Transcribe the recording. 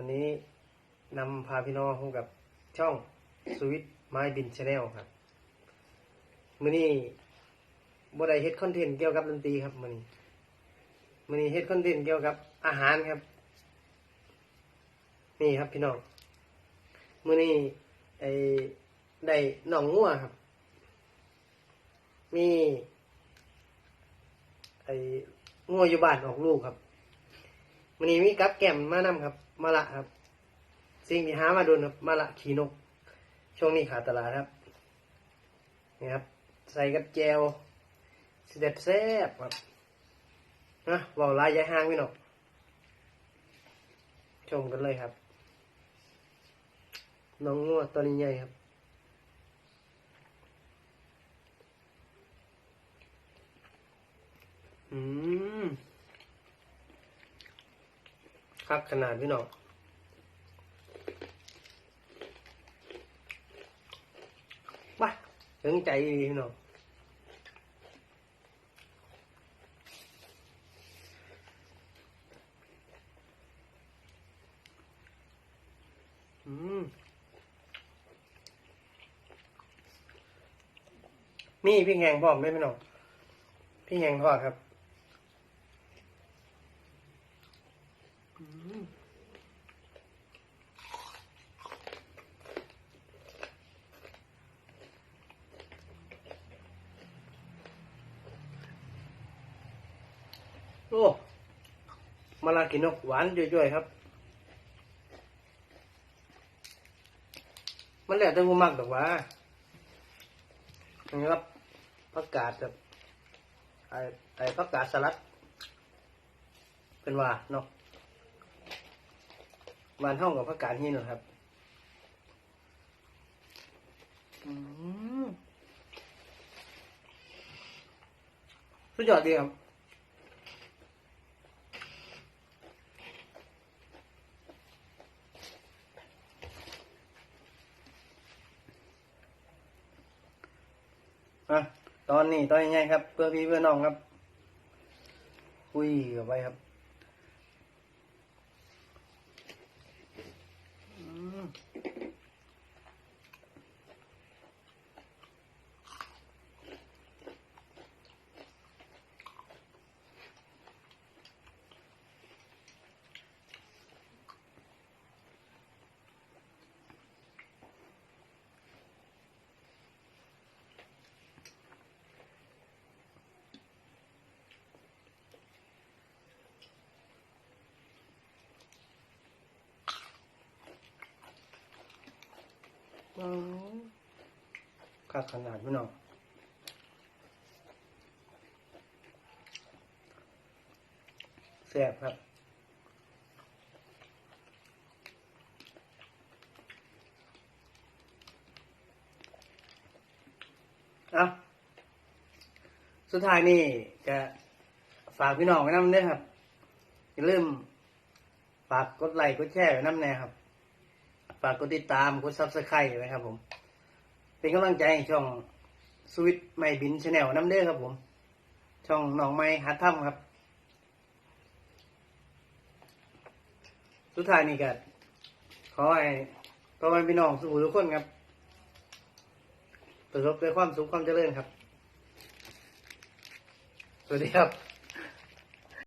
วันนี้นำพาพี่น้องพบกับช่องสวิตไม้บินชาแนลครับมื้อนี้บ่ได้เฮ็ดคอนเทนต์เกี่ยวกับดนตรีครับมื้อนี้มื้อนี้เฮ็ดคอนเทนต์เกี่ยวกับอาหารครับ นี่ครับพี่น้องมื้อนี้ไอ้ได้หนองงัวครับ มีไอ้งัวอยู่บ้านออกลูกครับมื้อนี้มีกับแก้มมานำครับ มาละครับ สิ่งที่หามาโดนครับมาละขี่นก ช่วงนี้ขาดตลาดครับนี่ครับ ใส่กับแจวสเด็ดแซ่บครับนะเบาลายยายห้างพี่น้องชมกันเลยครับ น้องงัวตัวนี้ใหญ่ครับอืม ครับขนาดพี่น้องมาถึงใจดีพี่น้องอืมมีพี่แหงพร้อมไหมพี่น้องพี่แหงทอดครับอืม โอ้มาลากินนกหวานจ่อยๆครับ มันแหล้วแต่ผู้มักดอกหว่านะครับผักกาดแบบไอ้ไอ้ผักกาดสลัด เป็นว่าเนาะบานห้องกับผักกาดหินเหรอครับอืมสุดยอดดีครับ อะ ตอนนี้ตอนยังไงครับ เพื่อพี่เพื่อน้องครับ คุยกับไปครับอืมอ๋อ ข้าขนาดพี่น้องแซ่บครับอาสุดท้ายนี่จะฝากพี่น้องไว้น้ำเด้อครับอย่าลืมฝากกดไลค์กดแชร์ไว้น้ำแน่ครับ ฝากกดติดตามกดซับสไครต์ไว้ครับผม เป็นกำลังใจให้ช่องสวิตไม่บินชาแนลน้ำเด้อครับผม ช่องน้องไม้ฮัทถ้ำครับ สุดท้ายนี่ก็ขอให้พ่อแม่พี่น้องสุขทุกคนครับ ประสบด้วยความสุขความเจริญครับ สวัสดีครับ